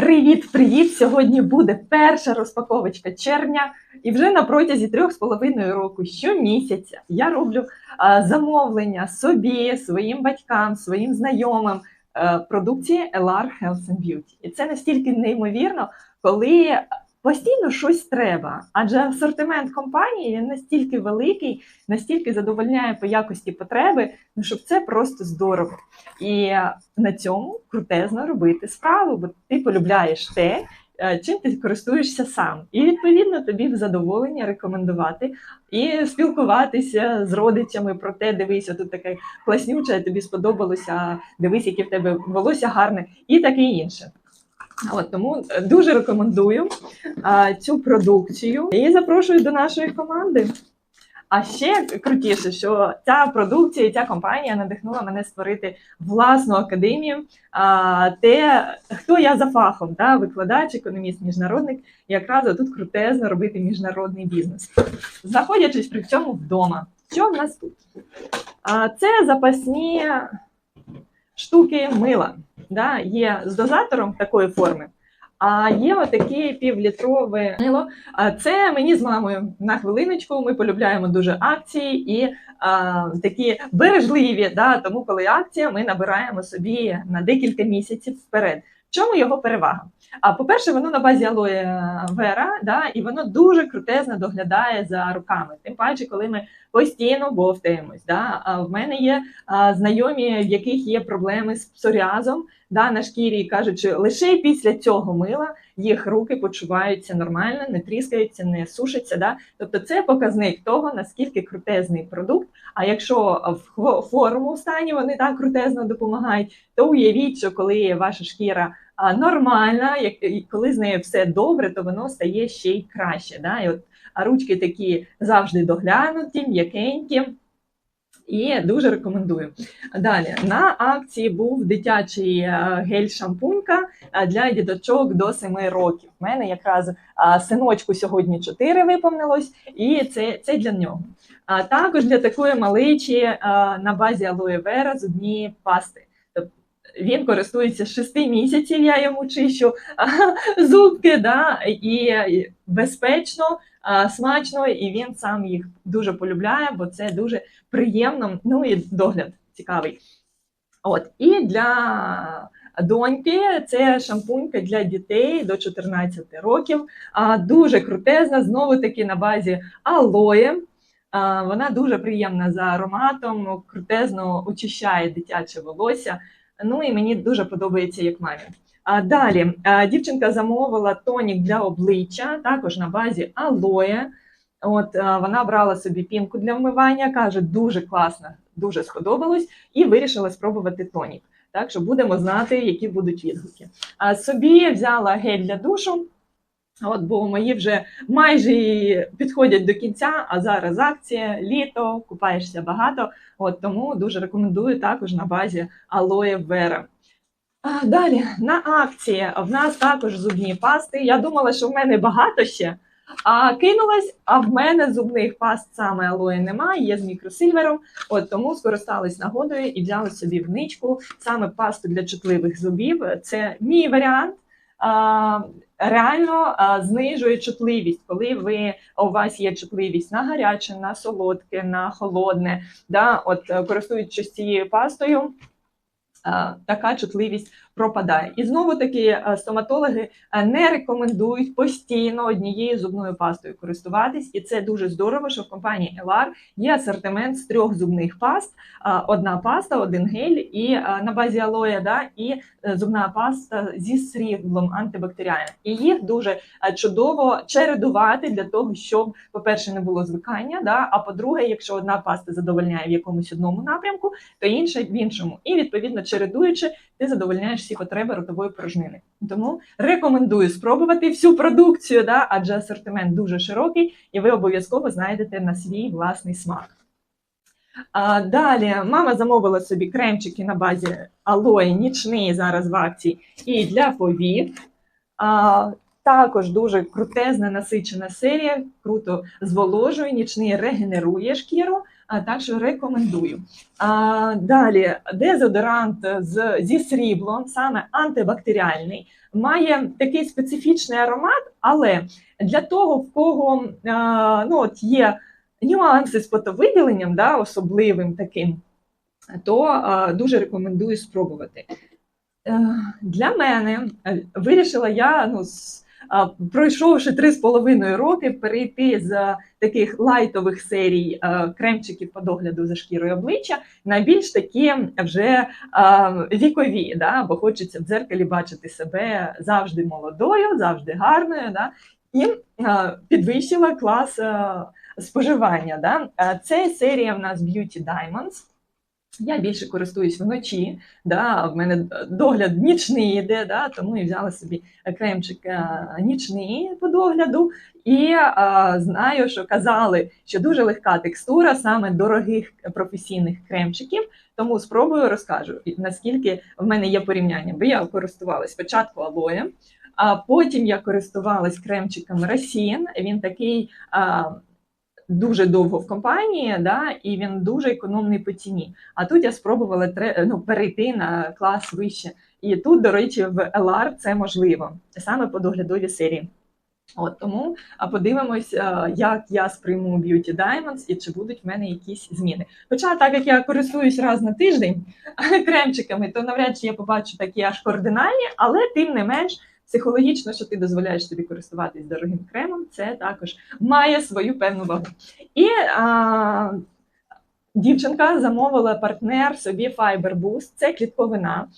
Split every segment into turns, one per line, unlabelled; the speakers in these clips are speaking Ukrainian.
Привіт-привіт! Сьогодні буде перша розпаковочка червня, і вже на протязі трьох з половиною року щомісяця я роблю замовлення собі, своїм батькам, своїм знайомим е, продукції LR Health and Beauty. І це настільки неймовірно, коли постійно щось треба. Адже асортимент компанії настільки великий, настільки задовольняє по якості потреби, ну щоб це просто здорово. І на цьому крутезно робити справу, бо ти полюбляєш те, е, чим ти користуєшся сам. І відповідно тобі в задоволення рекомендувати і спілкуватися з родичами про те, дивись, тут таке класнюче, тобі сподобалося, дивись, яке в тебе волосся гарне, і таке інше. От тому е, дуже рекомендую а, цю продукцію і запрошую до нашої команди. А ще крутіше, що ця продукція, і ця компанія надихнула мене створити власну академію. А, те, хто я за фахом, да, викладач, економіст, міжнародник, якраз тут крутезно робити міжнародний бізнес, знаходячись при цьому вдома. Що в нас тут? А, це запасні штуки мила. Да, є з дозатором такої форми. А є отаке півлітрове мило. Це мені з мамою на хвилиночку. Ми полюбляємо дуже акції і а, такі бережливі. Да, тому, коли акція, ми набираємо собі на декілька місяців вперед. В чому його перевага? А по-перше, воно на базі алоє вера, да, і воно дуже крутезно доглядає за руками. Тим паче, коли ми постійно бовтаємось. Да. А в мене є а, знайомі, в яких є проблеми з псоріазом да, на шкірі, що лише після цього мила їх руки почуваються нормально, не тріскаються, не сушаться. Да. Тобто це показник того, наскільки крутезний продукт. А якщо в хворому стані вони так крутезно допомагають, то уявіть, що коли ваша шкіра нормальна, як коли з нею все добре, то воно стає ще й краще. Да? І от, а ручки такі завжди доглянуті, м'якенькі. І дуже рекомендую. Далі на акції був дитячий е, гель-шампунька е, для діточок до 7 років. У мене якраз е, синочку сьогодні 4 виповнилось, і це, це для нього. А також для такої маличі на базі алоє вера зубні пасти. Він користується з 6 місяців, я йому чищу зубки, да, і безпечно, смачно, і він сам їх дуже полюбляє, бо це дуже приємно, ну і догляд цікавий. От, і для доньки це шампунька для дітей до 14 років. Дуже крутезна, знову таки на базі алоє. Вона дуже приємна за ароматом, крутезно очищає дитяче волосся. Ну і мені дуже подобається як мамі. А далі дівчинка замовила тонік для обличчя, також на базі алоє. От вона брала собі пінку для вмивання, каже, дуже класно, дуже сподобалось, і вирішила спробувати тонік. Так що будемо знати, які будуть відгуки. А собі взяла гель для душу. От, бо мої вже майже підходять до кінця, а зараз акція, літо, купаєшся багато. От тому дуже рекомендую також на базі алоє вера. А, далі на акції в нас також зубні пасти. Я думала, що в мене багато ще. А кинулась, а в мене зубних паст саме алої немає, є з мікросильвером. От тому скористалась нагодою і взяла собі в ничку саме пасту для чутливих зубів. Це мій варіант. А, реально а, знижує чутливість, коли ви у вас є чутливість на гаряче, на солодке, на холодне. Да, от е, користуючись цією пастою. а, Така чутливість пропадає. І знову таки е, стоматологи е, не рекомендують постійно однією зубною пастою користуватись, і це дуже здорово, що в компанії LR є асортимент з трьох зубних паст: одна паста, один гель, і на базі алоя, да, і е, зубна паста зі сріблом антибактеріальним. І їх дуже е, чудово чередувати для того, щоб, по-перше, не було звикання. Да, а по-друге, якщо одна паста задовольняє в якомусь одному напрямку, то інша в іншому. І відповідно чередуючи, ти задовольняєш всі потреби ротової порожнини. Тому рекомендую спробувати всю продукцію, да, адже асортимент дуже широкий, і ви обов'язково знайдете на свій власний смак. А, далі мама замовила собі кремчики на базі алої, нічний зараз в акції, і для повік. А, також дуже крутезна насичена серія, круто зволожує, нічний регенерує шкіру. А, так що рекомендую. А, далі дезодорант з, зі сріблом, саме антибактеріальний, має такий специфічний аромат, але для того, в кого а, ну, от є нюанси з потовиділенням, да, особливим таким, то а, дуже рекомендую спробувати. Е, Для мене е, вирішила я, ну, з, пройшовши три з половиною роки, перейти з таких лайтових серій е, кремчиків по догляду за шкірою обличчя на більш такі вже е, вікові, да, бо хочеться в дзеркалі бачити себе завжди молодою, завжди гарною. Да, і е, підвищила клас споживання. Да. Це серія в нас Beauty Diamonds. Я більше користуюсь вночі, да, в мене догляд нічний йде, да, тому і взяла собі кремчик е, нічний по догляду. І е, знаю, що казали, що дуже легка текстура саме дорогих професійних кремчиків. Тому спробую розкажу, наскільки в мене є порівняння. Бо я користувалась спочатку алоєм, а потім я користувалась кремчиком Росін. Він такий. е, Дуже довго в компанії, да, і він дуже економний по ціні. А тут я спробувала ну, перейти на клас вище. І тут, до речі, в LR це можливо саме по доглядовій серії. От тому подивимось, як я сприйму Beauty Diamonds і чи будуть в мене якісь зміни. Хоча, так як я користуюсь раз на тиждень кремчиками, то навряд чи я побачу такі аж кардинальні, але тим не менш. Психологічно, що ти дозволяєш собі користуватись дорогим кремом, це також має свою певну вагу. І а, дівчинка замовила партнер собі Fiber Boost, це клітковина.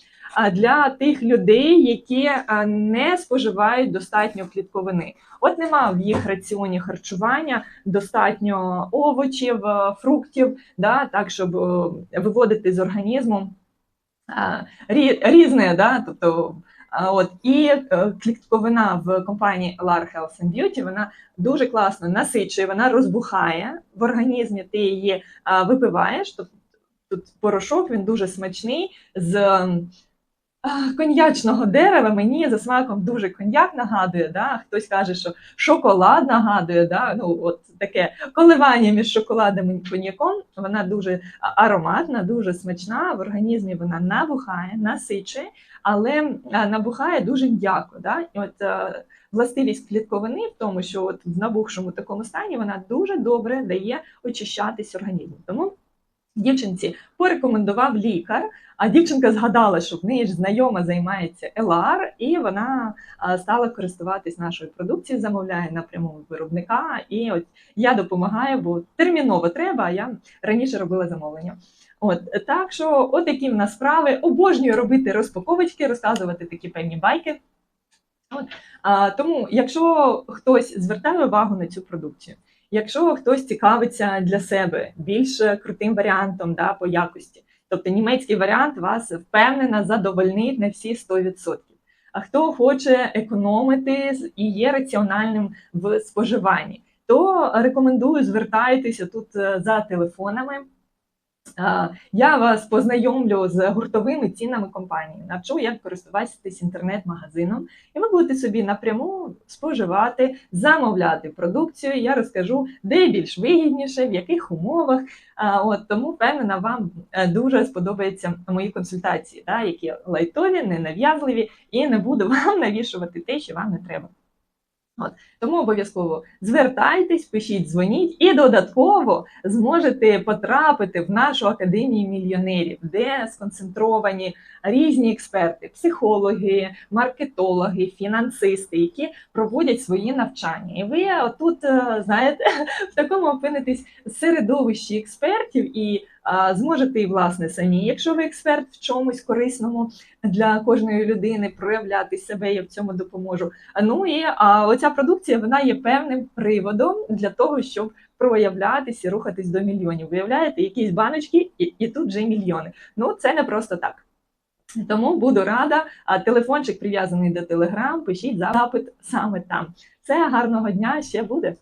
Для тих людей, які не споживають достатньо клітковини. От нема в їх раціоні харчування достатньо овочів, е, фруктів, да, так, щоб е, виводити з організму різне, да, тобто От і е, клітковина в компанії LAR Health and Beauty, вона дуже класно насичує, вона розбухає в організмі. Ти її випиваєш. Тут порошок він дуже смачний з коньячного дерева. Мені за смаком дуже коньяк нагадує. Да? Хтось каже, що шоколад нагадує. Да? Ну, от таке коливання між шоколадом і коньяком. Вона дуже ароматна, дуже смачна. В організмі вона набухає, насичує але набухає дуже м'яко. Да? І от е, властивість клітковини в тому, що от в набухшому такому стані вона дуже добре дає очищатись організм. Тому дівчинці порекомендував лікар. А дівчинка згадала, що в неї ж знайома займається ЛАР, і вона стала користуватись нашою продукцією, замовляє напряму виробника. І от я допомагаю, бо терміново треба. А я раніше робила замовлення. От так що, от такі в нас справи. Обожнюю робити розпаковочки, розказувати такі певні байки. От, а, тому, якщо хтось звертає увагу на цю продукцію, якщо хтось цікавиться для себе більш крутим варіантом да, по якості, тобто німецький варіант вас впевнена задовольнить на всі 100%. А хто хоче економити і є раціональним в споживанні, то рекомендую звертайтеся тут е, за телефонами. Я вас познайомлю з гуртовими цінами компанії, навчу, як користуватись інтернет-магазином, і ви будете собі напряму споживати, замовляти продукцію. Я розкажу, де більш вигідніше, в яких умовах. От тому впевнена, вам е, дуже сподобаються мої консультації, да, які лайтові, ненав'язливі, і не буду вам навішувати те, що вам не треба. От тому обов'язково звертайтесь, пишіть, дзвоніть, і додатково зможете потрапити в нашу академію мільйонерів, де сконцентровані різні експерти, психологи, маркетологи, фінансисти, які проводять свої навчання. І ви отут, е, знаєте, в такому опинитесь середовищі експертів і зможете і власне самі, якщо ви експерт в чомусь корисному для кожної людини, проявляти себе, я в цьому допоможу. Ну і а, оця продукція вона є певним приводом для того, щоб проявлятися рухатись до мільйонів. Виявляєте, якісь баночки, і, і тут вже мільйони. Ну це не просто так. Тому буду рада. Телефончик прив'язаний до Телеграм. Пишіть запит саме там. Це гарного дня ще буде.